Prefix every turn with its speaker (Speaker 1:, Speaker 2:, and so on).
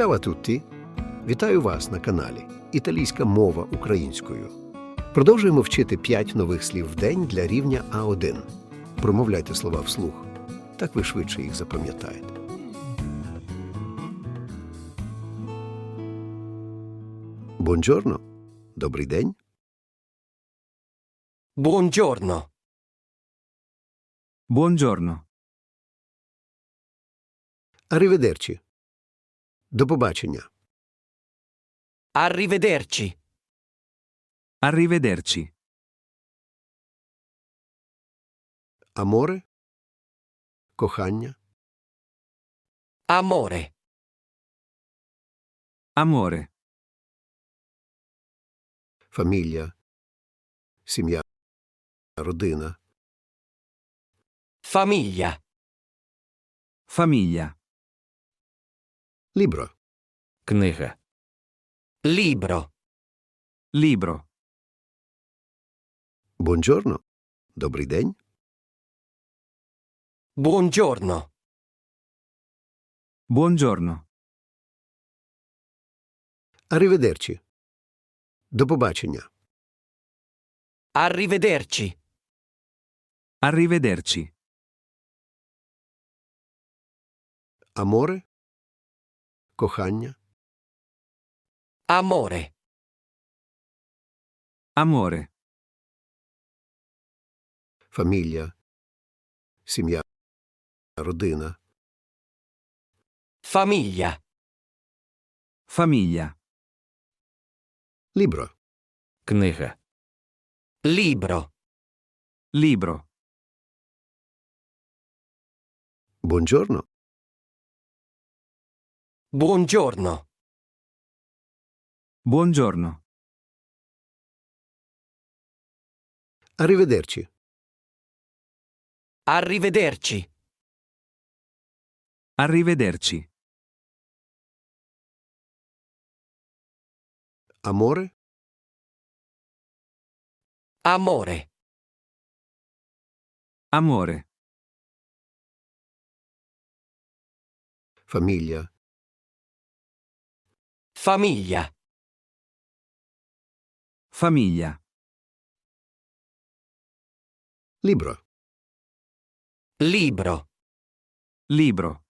Speaker 1: Ciao a tutti! Вітаю вас на каналі Італійська мова українською. Продовжуємо вчити 5 нових слів в день для рівня А1. Промовляйте слова вслух. Так ви швидше їх запам'ятаєте. Бонджорно. Добрий день.
Speaker 2: Buongiorno.
Speaker 3: Buongiorno.
Speaker 1: Аріведерчі. До побачення.
Speaker 2: Arrivederci.
Speaker 3: Arrivederci.
Speaker 1: Аморе. Кохання.
Speaker 2: Amore.
Speaker 3: Amore.
Speaker 1: Фамілія. Сім'я. Родина.
Speaker 2: Famiglia.
Speaker 3: Famiglia.
Speaker 1: Лібро.
Speaker 2: Книга. Libro.
Speaker 3: Libro.
Speaker 1: Бонджорно. Добрий день.
Speaker 2: Buongiorno.
Speaker 3: Buongiorno.
Speaker 1: Аріведерчі. До побачення.
Speaker 2: Arrivederci.
Speaker 3: Arrivederci.
Speaker 1: Аморе. Кохання.
Speaker 2: Amore.
Speaker 3: Amore.
Speaker 1: Фамілія. Сім'я. Родина.
Speaker 2: Famiglia.
Speaker 3: Famiglia.
Speaker 1: Лібро.
Speaker 2: Книга. Libro.
Speaker 3: Libro.
Speaker 1: Бонджорно.
Speaker 2: Buongiorno.
Speaker 3: Buongiorno.
Speaker 1: Arrivederci.
Speaker 2: Arrivederci.
Speaker 3: Arrivederci.
Speaker 1: Amore?
Speaker 2: Amore.
Speaker 3: Amore.
Speaker 1: Famiglia.
Speaker 2: Famiglia.
Speaker 3: Famiglia.
Speaker 1: Libro.
Speaker 2: Libro.
Speaker 3: Libro.